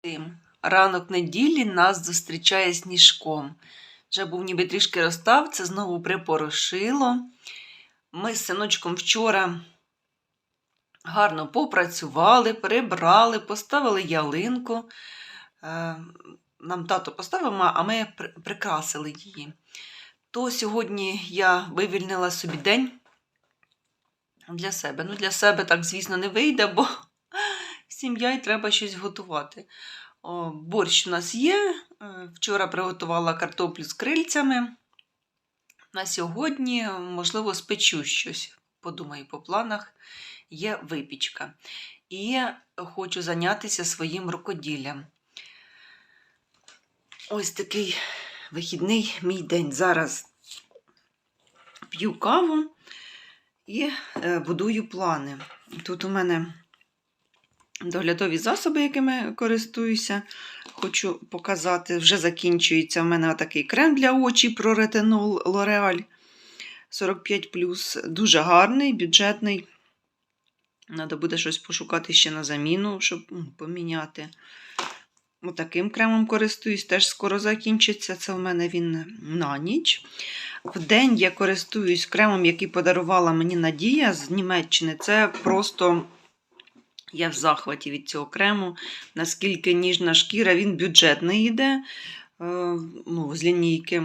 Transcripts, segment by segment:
Тим. Ранок неділі нас зустрічає сніжком. Вже був ніби трішки розстав, це знову припорошило. Ми з синочком вчора гарно попрацювали, прибрали, поставили ялинку. Е, Нам тато поставив, а ми прикрасили її. То сьогодні я вивільнила собі день для себе. Ну, для себе так, звісно, не вийде, бо сім'я і треба щось готувати. О, борщ у нас є. Е, Вчора приготувала картоплю з крильцями. На сьогодні, можливо, спечу щось. Подумаю, по планах є випічка. І хочу зайнятися своїм рукоділлям. Ось такий вихідний мій день. Зараз п'ю каву і е, будую плани. Тут у мене доглядові засоби, якими користуюся. Хочу показати, вже закінчується. У мене такий крем для очі про ретинол L'Oreal 45 Дуже гарний, бюджетний. Треба буде щось пошукати ще на заміну, щоб поміняти. Отаким кремом користуюсь, теж скоро закінчиться. Це в мене він на ніч. В день я користуюсь кремом, який подарувала мені Надія з Німеччини. Це просто я в захваті від цього крему. Наскільки ніжна шкіра, він бюджетний йде е, ну, з лінійки.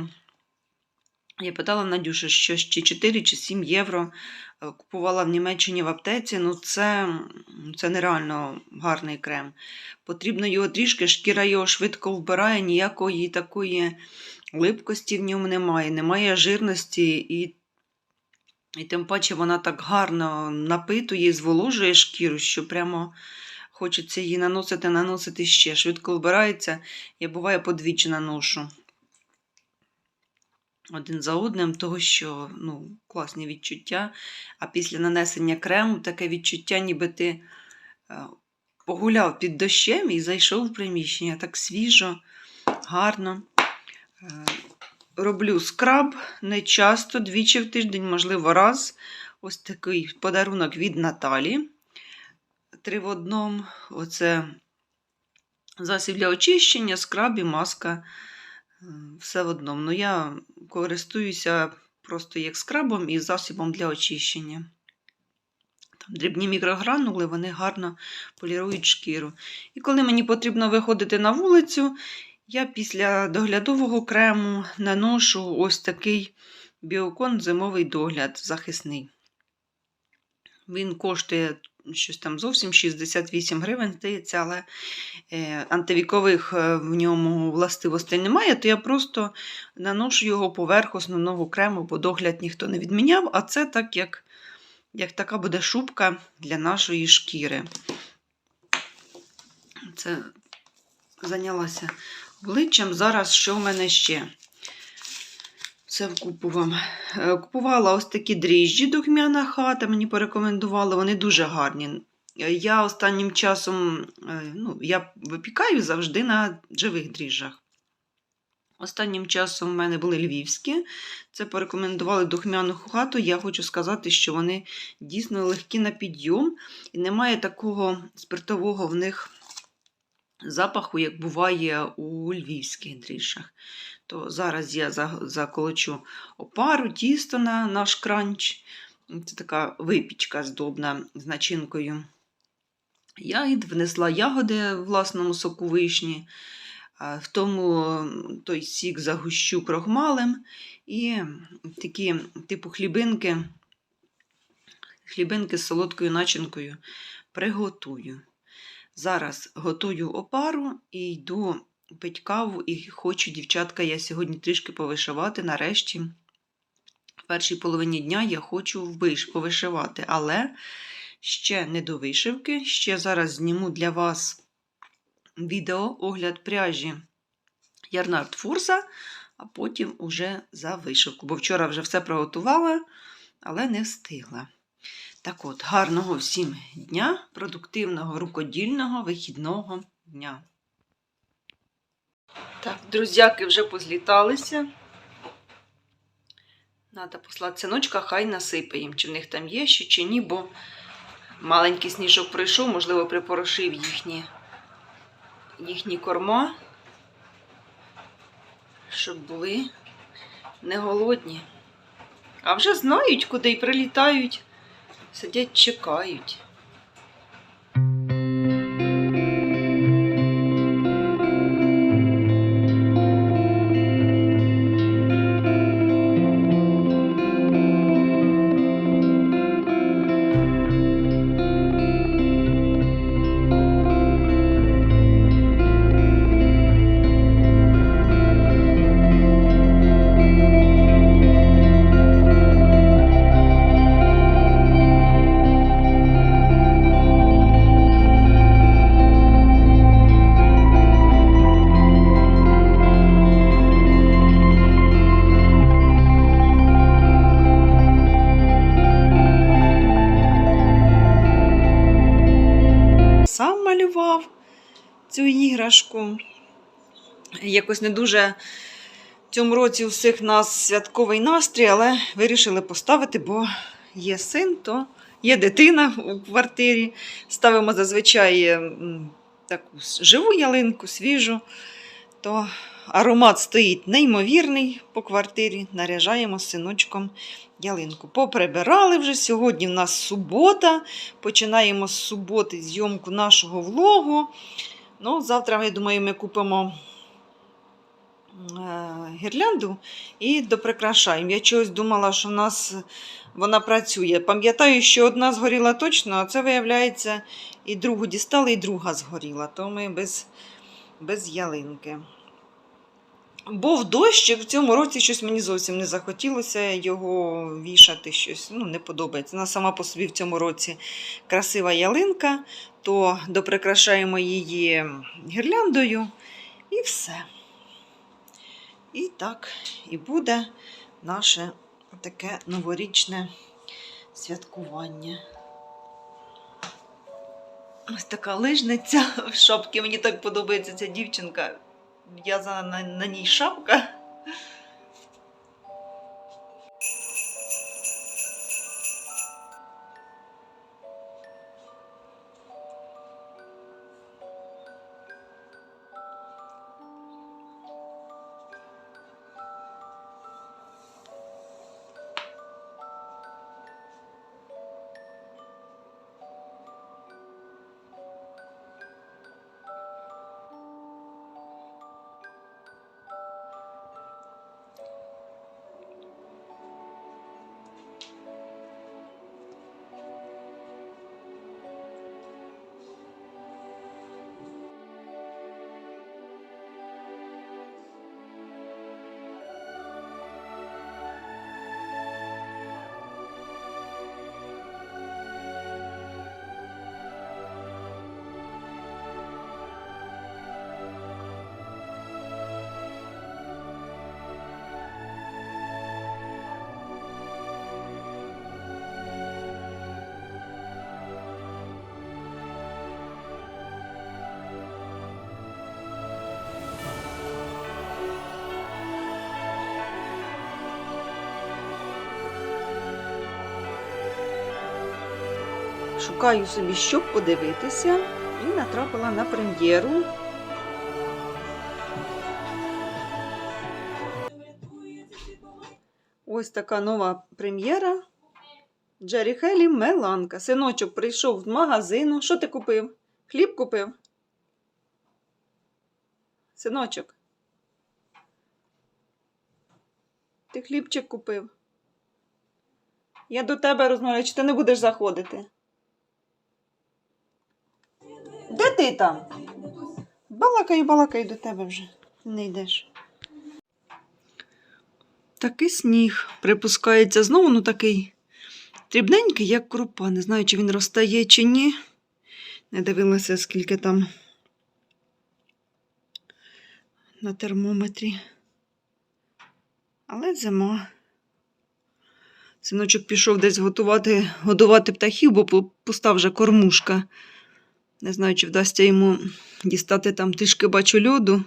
Я питала Надюшу, що чи 4 чи 7 євро е, купувала в Німеччині в аптеці. Ну, це, це нереально гарний крем. Потрібно його трішки, шкіра його швидко вбирає, ніякої такої липкості в ньому немає, немає жирності, і, і тим паче вона так гарно напитує і зволожує шкіру, що прямо хочеться її наносити, наносити ще. Швидко вбирається, я буває подвічі наношу один за одним, того що ну, класні відчуття. А після нанесення крему таке відчуття, ніби ти е, погуляв під дощем і зайшов в приміщення так свіжо, гарно. Роблю скраб не часто, двічі в тиждень, можливо, раз. Ось такий подарунок від Наталі. Три в одному. Оце засіб для очищення, скраб і маска. Все в одному. Ну, я користуюся просто як скрабом і засобом для очищення. Там дрібні мікрогранули, вони гарно полірують шкіру. І коли мені потрібно виходити на вулицю, я після доглядового крему наношу ось такий біокон зимовий догляд захисний. Він коштує щось там зовсім 68 гривень, здається, але е, антивікових е, в ньому властивостей немає, то я просто наношу його поверх основного крему, бо догляд ніхто не відміняв, а це так, як, як така буде шубка для нашої шкіри. Це зайнялася обличчям. Зараз що в мене ще? Це вкупу вам. Е, Купувала ось такі дріжджі духмяна хата, мені порекомендували, вони дуже гарні. Е, Я останнім часом е, ну, я випікаю завжди на живих дріжджах. Останнім часом в мене були львівські. Це порекомендували духмяну хату. Я хочу сказати, що вони дійсно легкі на підйом і немає такого спиртового в них запаху, як буває у львівських дріжджах. То зараз я заколочу опару, тісто на наш кранч. Це така випічка здобна з начинкою. Я внесла ягоди в власному соку вишні, в тому той сік загущу крохмалем і такі типу хлібинки, хлібинки з солодкою начинкою приготую. Зараз готую опару і йду пить каву, і хочу, дівчатка, я сьогодні трішки повишивати. Нарешті, в першій половині дня я хочу виш- повишивати, але ще не до вишивки. Ще зараз зніму для вас відео огляд пряжі Ярнард Фурса, а потім уже за вишивку. Бо вчора вже все приготувала, але не встигла. Так от, гарного всім дня, продуктивного, рукодільного, вихідного дня. Так, друзяки вже позліталися. Надо послати синочка, хай насипе їм, чи в них там є ще, чи ні, бо маленький сніжок прийшов, можливо, припорошив їхні їхні корма, щоб були не голодні. А вже знають, куди й прилітають. Сидять, чекають. Цю іграшку. Якось не дуже в цьому році у всіх нас святковий настрій, але вирішили поставити, бо є син, то є дитина у квартирі. Ставимо зазвичай таку живу ялинку, свіжу, то аромат стоїть неймовірний по квартирі. Наряжаємо синочком ялинку. Поприбирали вже. Сьогодні в нас субота. Починаємо з суботи зйомку нашого влогу. Ну, завтра, я думаю, ми купимо е, гірлянду і доприкрашаємо. Я чогось думала, що в нас вона працює. Пам'ятаю, що одна згоріла точно, а це, виявляється, і другу дістали, і друга згоріла. То ми без, без ялинки. Був дощ, і в цьому році щось мені зовсім не захотілося його вішати, щось ну, не подобається. Вона сама по собі в цьому році красива ялинка, то доприкрашаємо її гірляндою і все. І так і буде наше таке новорічне святкування. Ось така лижниця в шапці. Мені так подобається ця дівчинка. В'язана на, на ній шапка. Шукаю собі, щоб подивитися, і натрапила на прем'єру. Ось така нова прем'єра. Джері Хелі Меланка. Синочок прийшов з магазину. Що ти купив? Хліб купив? Синочок. Ти хлібчик купив. Я до тебе розмовляю, чи ти не будеш заходити? Де ти там? Балакаю, балакаю до тебе вже. Не йдеш. Такий сніг припускається знову, ну такий дрібненький, як крупа. Не знаю, чи він розтає, чи ні. Не дивилася, скільки там на термометрі. Але зима. Синочок пішов десь готувати, годувати птахів, бо пуста вже кормушка. Не знаю, чи вдасться йому дістати там трішки бачу льоду.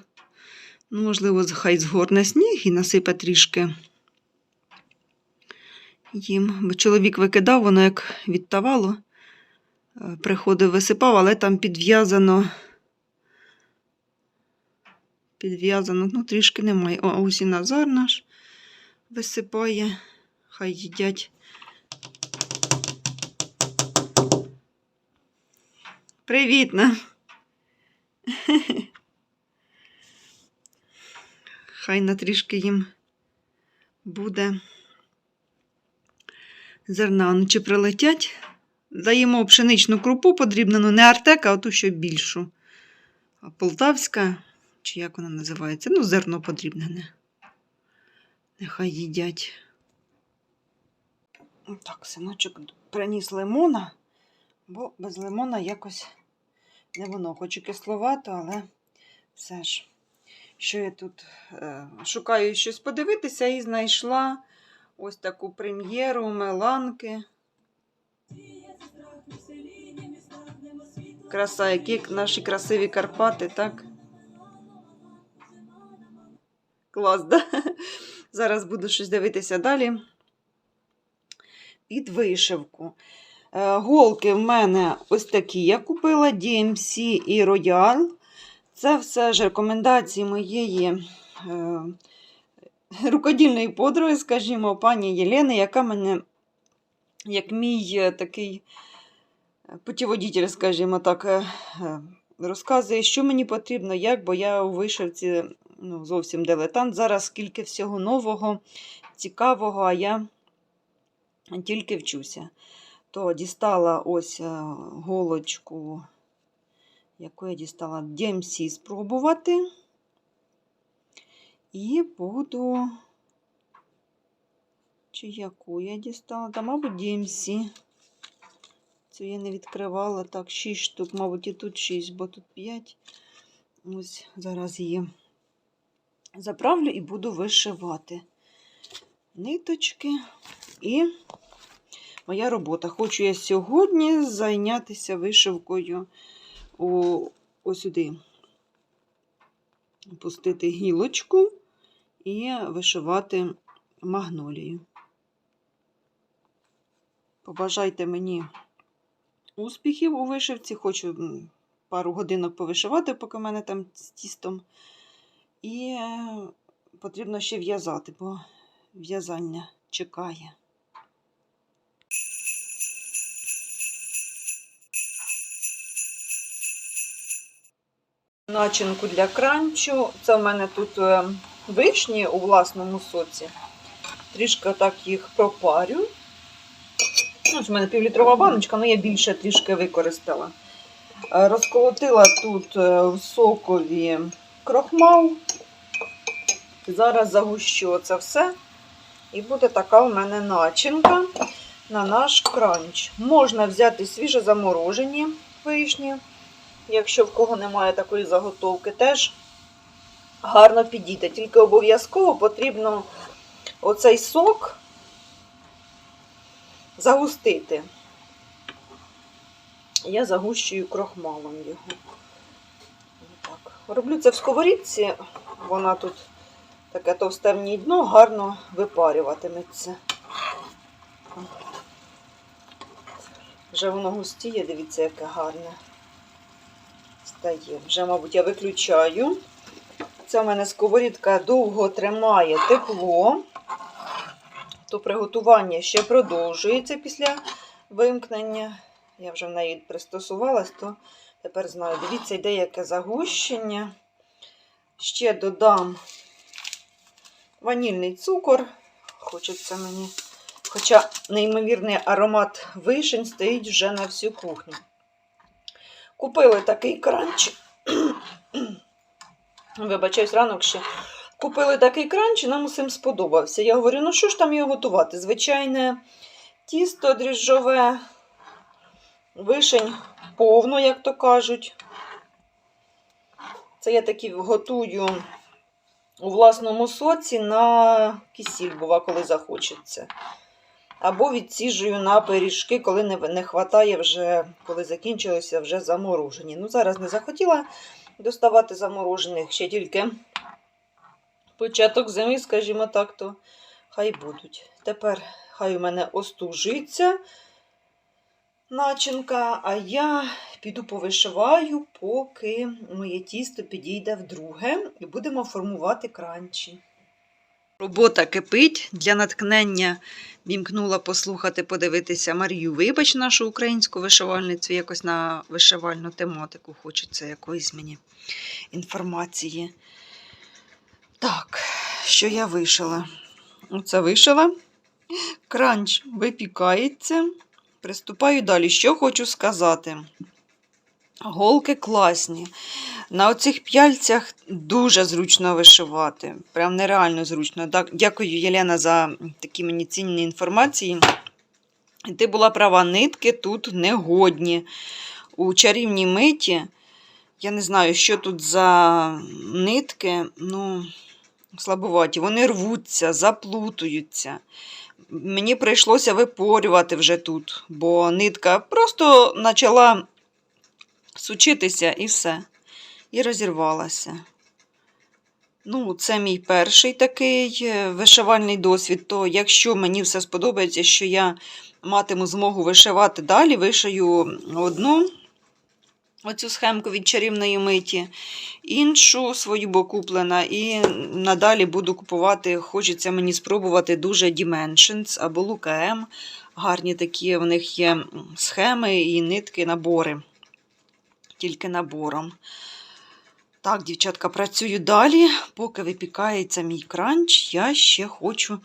Ну, можливо, хай згорне сніг і насипе трішки їм. Бо чоловік викидав, воно як відтавало. Е, Приходив, висипав, але там підв'язано підв'язано. Ну, трішки немає. О, ось і Назар наш висипає. Хай їдять. Привіт, на. Хай на трішки їм буде зерна. Чи прилетять? Даємо пшеничну крупу подрібнену, не артека, а ту, що більшу. А полтавська, чи як вона називається? Ну, зерно подрібнене. Нехай їдять. Так, синочок приніс лимона, бо без лимона якось не воно. Хоч і кисловато, але все ж. Що я тут е, шукаю щось подивитися і знайшла ось таку прем'єру Меланки. Краса, які наші красиві Карпати, так? Клас, да? Зараз буду щось дивитися далі. Під вишивку. Е, Голки в мене ось такі. Я купила DMC і Royal. Це все ж рекомендації моєї е, рукодільної подруги, скажімо, пані Єлени, яка мене, як мій е, такий путіводитель, скажімо так, е, розказує, що мені потрібно, як, бо я у вишивці ну, зовсім дилетант. Зараз скільки всього нового, цікавого, а я тільки вчуся. То дістала ось е, голочку, яку я дістала DMC спробувати. І буду. Чи яку я дістала? Та, мабуть, DMC. Цю я не відкривала. Так, 6 штук, мабуть, і тут 6, бо тут 5. Ось зараз її заправлю і буду вишивати ниточки. І моя робота. Хочу я сьогодні зайнятися вишивкою у, ось сюди. Пустити гілочку і вишивати магнолію. Побажайте мені успіхів у вишивці. Хочу пару годинок повишивати, поки в мене там з тістом. І е, потрібно ще в'язати, бо в'язання чекає. Начинку для кранчу. Це в мене тут е, вишні у власному соці. Трішки так їх пропарю. Ну, ось У мене півлітрова баночка, але я більше трішки використала. Е, Розколотила тут е, в сокові крохмал. Зараз загущу це все. І буде така у мене начинка на наш кранч. Можна взяти свіже заморожені вишні, якщо в кого немає такої заготовки, теж гарно підійде. Тільки обов'язково потрібно оцей сок загустити. Я загущую крохмалом його. Так. Роблю це в сковорідці, вона тут таке товсте дно, гарно випарюватиметься. Вже воно густіє, дивіться, яке гарне стає. Вже, мабуть, я виключаю. Це в мене сковорідка довго тримає тепло то приготування ще продовжується після вимкнення. Я вже в неї пристосувалась, то тепер знаю. Дивіться, йде яке загущення. Ще додам ванільний цукор. Хочеться мені. Хоча неймовірний аромат вишень стоїть вже на всю кухню. Купили такий кранч. Вибачаюсь, ранок ще. Купили такий кранч, і нам усім сподобався. Я говорю, ну що ж там його готувати? Звичайне тісто дріжджове, вишень повно, як то кажуть. Це я такі готую у власному соці на кисіль, бува, коли захочеться. Або відсіжую на пиріжки, коли не, не хватає вже, коли закінчилися вже заморожені. Ну, зараз не захотіла доставати заморожених, ще тільки початок зими, скажімо так, то хай будуть. Тепер хай у мене остужиться. начинка, а я піду повишиваю, поки моє тісто підійде вдруге, і будемо формувати кранчі. Робота кипить. Для натхнення вімкнула послухати, подивитися Марію Вибач, нашу українську вишивальницю, якось на вишивальну тематику. Хочеться якоїсь мені інформації. Так, що я вишила? Оце вишила. Кранч випікається. Приступаю далі. Що хочу сказати? Голки класні. На оцих п'яльцях дуже зручно вишивати. Прям нереально зручно. Дякую, Єлена, за такі мені цінні інформації. І Ти була права, нитки тут негодні. У чарівній миті. Я не знаю, що тут за нитки. Ну, слабуваті. Вони рвуться, заплутуються. Мені прийшлося випорювати вже тут, бо нитка просто почала сучитися і все. І розірвалася. Ну, це мій перший такий е, вишивальний досвід. То якщо мені все сподобається, що я матиму змогу вишивати далі, вишию одну оцю схемку від чарівної миті, іншу свою бо куплена, і надалі буду купувати. Хочеться мені спробувати дуже Dimensions або Лукаем. Гарні такі в них є схеми і нитки, набори. Тільки набором. Так, дівчатка, працюю далі. Поки випікається мій кранч, я ще хочу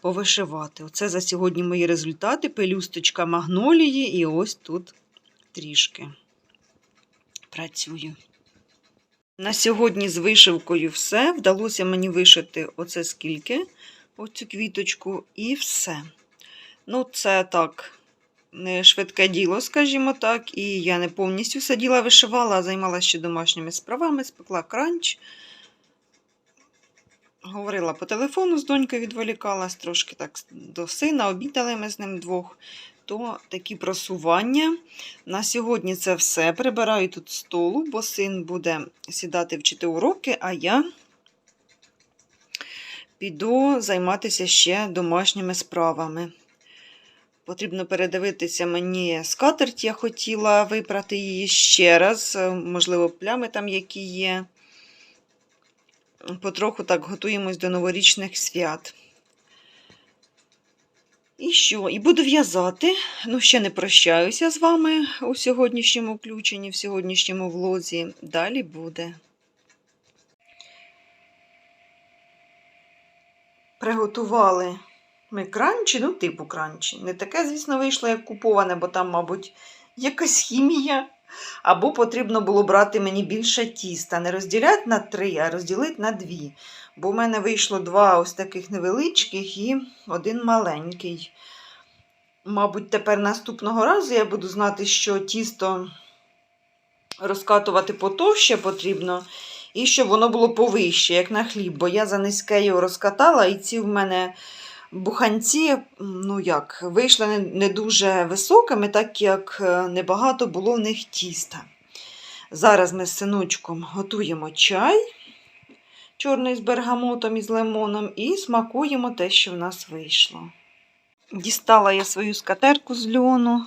повишивати. Оце за сьогодні мої результати. Пелюсточка магнолії, і ось тут трішки працюю. На сьогодні з вишивкою все. Вдалося мені вишити оце скільки, оцю квіточку, і все. Ну, це так, швидке діло, скажімо так. І я не повністю сиділа, вишивала, а займалася ще домашніми справами, спекла кранч. Говорила по телефону з донькою, відволікалась трошки так до сина, обідали ми з ним двох. То такі просування. На сьогодні це все. Прибираю тут столу, бо син буде сідати вчити уроки, а я піду займатися ще домашніми справами. Потрібно передивитися мені скатерть, я хотіла випрати її ще раз. е, Можливо, плями там які є. Потроху так готуємось до новорічних свят. І що? І буду в'язати. Ну, ще не прощаюся з вами у сьогоднішньому включенні, в сьогоднішньому влозі. Далі буде. Приготували ми кранчі, ну, типу кранчі. Не таке, звісно, вийшло, як куповане, бо там, мабуть, якась хімія. Або потрібно було брати мені більше тіста. Не розділяти на три, а розділити на дві. Бо в мене вийшло два ось таких невеличких і один маленький. Мабуть, тепер наступного разу я буду знати, що тісто розкатувати потовще потрібно, і щоб воно було повище, як на хліб. Бо я за низьке його розкатала, і ці в мене буханці, ну як, вийшли не, дуже високими, так як е, небагато було в них тіста. Зараз ми з синочком готуємо чай чорний з бергамотом і з лимоном, і смакуємо те, що в нас вийшло. Дістала я свою скатерку з льону.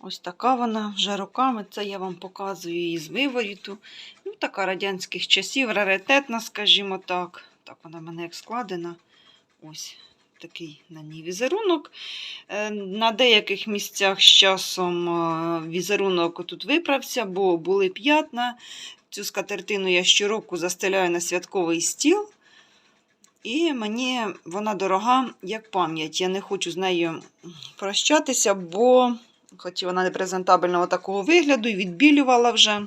Ось така вона вже роками. Це я вам показую її з виворіту. Ну, така радянських часів, раритетна, скажімо так. Так вона в мене як складена. Ось такий на ній візерунок. Е, На деяких місцях з часом е, візерунок тут виправся, бо були п'ятна. Цю скатертину я щороку застеляю на святковий стіл. І мені вона дорога як пам'ять. Я не хочу з нею прощатися, бо, хоч вона не презентабельного такого вигляду, і відбілювала вже.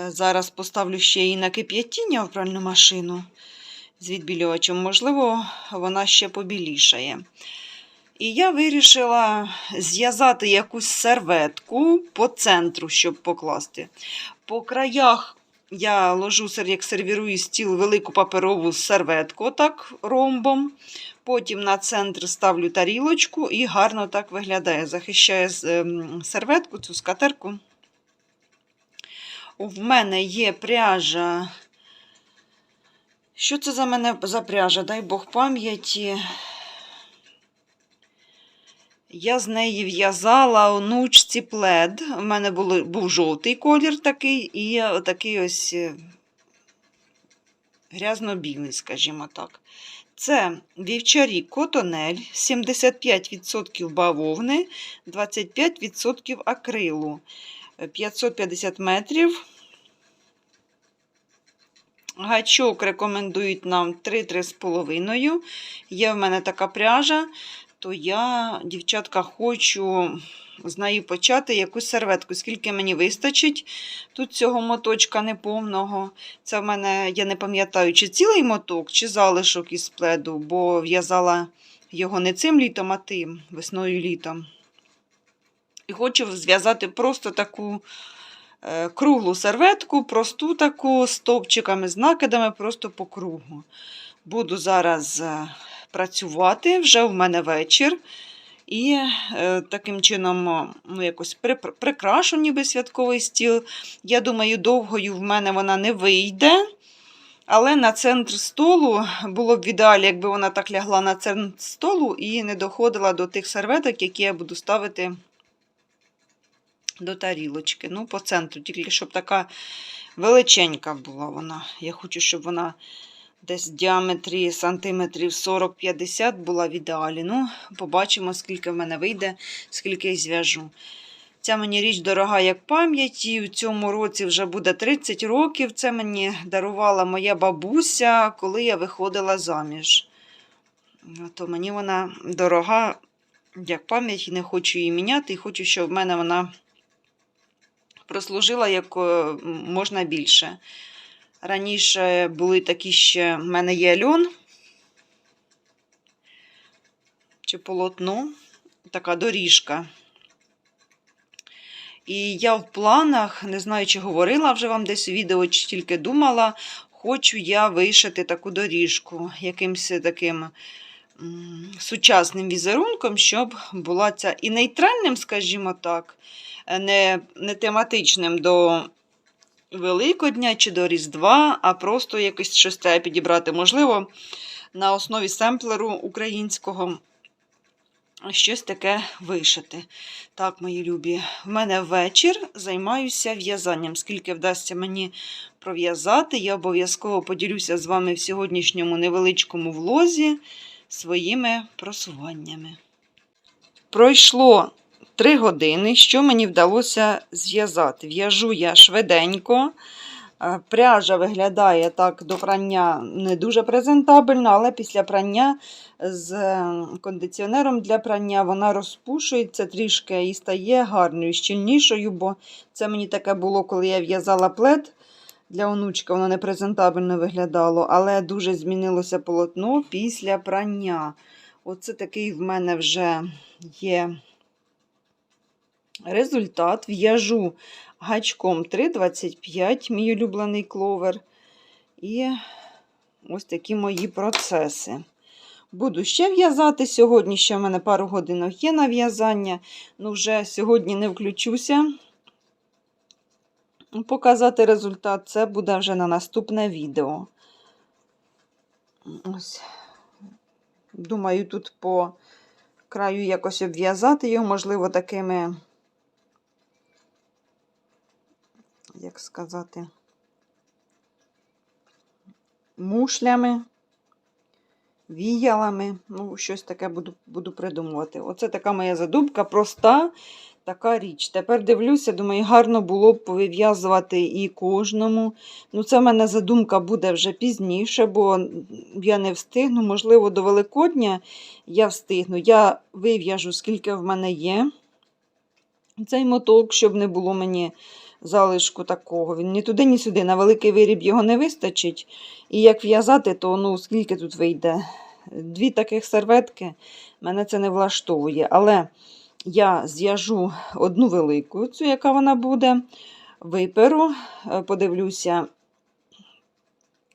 Е, Зараз поставлю ще її на кип'ятіння в пральну машину з відбілювачем. Можливо, вона ще побілішає. І я вирішила зв'язати якусь серветку по центру, щоб покласти. По краях я ложу, як сервірую стіл, велику паперову серветку, отак ромбом. Потім на центр ставлю тарілочку і гарно так виглядає. Захищає ем, серветку, цю скатерку. В мене є пряжа. Що це за мене за пряжа? Дай Бог пам'яті. Я з неї в'язала онучці плед. У мене було, був жовтий колір такий, і такий ось е, грязно-білий, скажімо так. Це вівчарі котонель, 75% бавовни, 25% акрилу, Е, 550 метрів. Гачок рекомендують нам 3-3,5. Є в мене така пряжа, то я, дівчатка, хочу з неї почати якусь серветку. Скільки мені вистачить тут цього моточка неповного. Це в мене, я не пам'ятаю, чи цілий моток, чи залишок із пледу, бо в'язала його не цим літом, а тим, весною літом. І хочу зв'язати просто таку круглу серветку, просту таку з топчиками, з накидами, просто по кругу. Буду зараз е, працювати, вже в мене вечір. І е, таким чином ну, якось при, прикрашу ніби святковий стіл. Я думаю, довгою в мене вона не вийде. Але на центр столу було б в ідеалі, якби вона так лягла на центр столу і не доходила до тих серветок, які я буду ставити до тарілочки. Ну, по центру, тільки щоб така величенька була вона. Я хочу, щоб вона десь в діаметрі сантиметрів 40-50 була в ідеалі. Ну, побачимо, скільки в мене вийде, скільки я зв'яжу. Ця мені річ дорога як пам'ять, і в цьому році вже буде 30 років. Це мені дарувала моя бабуся, коли я виходила заміж. То мені вона дорога як пам'ять, і не хочу її міняти, і хочу, щоб в мене вона прослужила як е, можна більше. Раніше були такі ще, в мене є льон чи полотно, така доріжка. І я в планах, не знаю, чи говорила вже вам десь у відео, чи тільки думала, хочу я вишити таку доріжку якимось таким сучасним візерунком, щоб була ця і нейтральним, скажімо так, не, не тематичним до Великодня чи до Різдва, а просто якось щось треба підібрати. Можливо, на основі семплеру українського щось таке вишити. Так, мої любі, в мене вечір займаюся в'язанням. Скільки вдасться мені пров'язати, я обов'язково поділюся з вами в сьогоднішньому невеличкому влозі своїми просуваннями. Пройшло Три години, що мені вдалося зв'язати. В'яжу я швиденько. Е, Пряжа виглядає так до прання не дуже презентабельно, але після прання з е, кондиціонером для прання вона розпушується трішки і стає гарною, щільнішою, бо це мені таке було, коли я в'язала плед для онучка, воно не презентабельно виглядало, але дуже змінилося полотно після прання. Оце такий в мене вже є. Результат в'яжу гачком 3,25, мій улюблений кловер. І ось такі мої процеси. Буду ще в'язати. Сьогодні ще в мене пару годинок є на в'язання. Ну, вже сьогодні не включуся. Показати результат це буде вже на наступне відео. Ось. Думаю, тут по краю якось обв'язати його, можливо, такими. як сказати, мушлями, віялами. Ну, щось таке буду буду придумувати. Оце така моя задумка, проста така річ. Тепер дивлюся, думаю, гарно було б повив'язувати і кожному. Ну, Це в мене задумка буде вже пізніше, бо я не встигну. Можливо, до Великодня я встигну. Я вив'яжу, скільки в мене є. Цей моток, щоб не було мені залишку такого. Він ні туди, ні сюди. На великий виріб його не вистачить. І як в'язати, то ну, скільки тут вийде? Дві таких серветки мене це не влаштовує. Але я зв'яжу одну велику, цю, яка вона буде, виперу, е, подивлюся.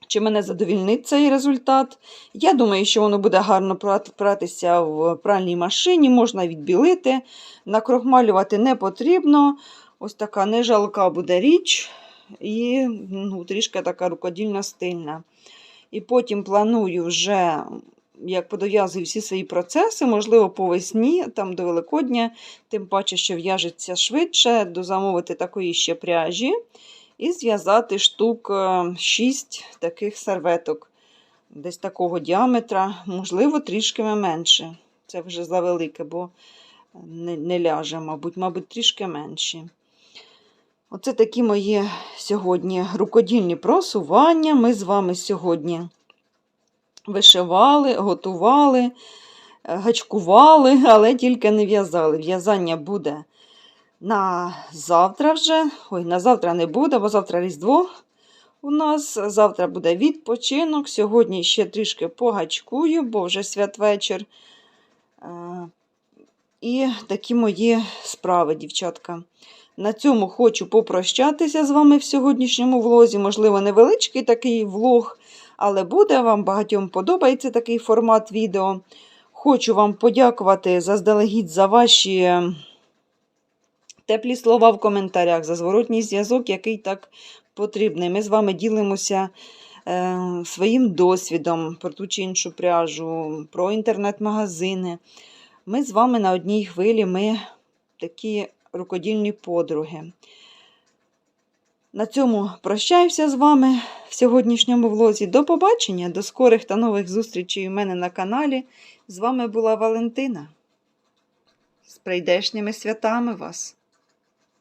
Чи мене задовільнить цей результат? Я думаю, що воно буде гарно пратися в пральній машині, можна відбілити, накрохмалювати не потрібно. Ось така нежалка буде річ, і ну, трішки така рукодільна стильна. І потім планую вже як подов'язую всі свої процеси, можливо, по весні, там до Великодня, тим паче, що в'яжеться швидше, дозамовити такої ще пряжі і зв'язати штук 6 таких серветок, десь такого діаметра, можливо, трішки менше. Це вже завелике, бо не, не ляже, мабуть, мабуть, трішки менші. Оце такі мої сьогодні рукодільні просування. Ми з вами сьогодні вишивали, готували, е, гачкували, але тільки не в'язали. В'язання буде на завтра вже. Ой, на завтра не буде, бо завтра Різдво у нас. Завтра буде відпочинок. Сьогодні ще трішки погачкую, бо вже святвечір. Е, І такі мої справи, дівчатка. На цьому хочу попрощатися з вами в сьогоднішньому влозі. Можливо, невеличкий такий влог, але буде вам багатьом подобається такий формат відео. Хочу вам подякувати заздалегідь за ваші теплі слова в коментарях, за зворотній зв'язок, який так потрібний. Ми з вами ділимося е, своїм досвідом про ту чи іншу пряжу, про інтернет-магазини. Ми з вами на одній хвилі, ми такі рукодільні подруги. На цьому прощаюся з вами в сьогоднішньому влозі. До побачення, до скорих та нових зустрічей у мене на каналі. З вами була Валентина. З прийдешніми святами вас!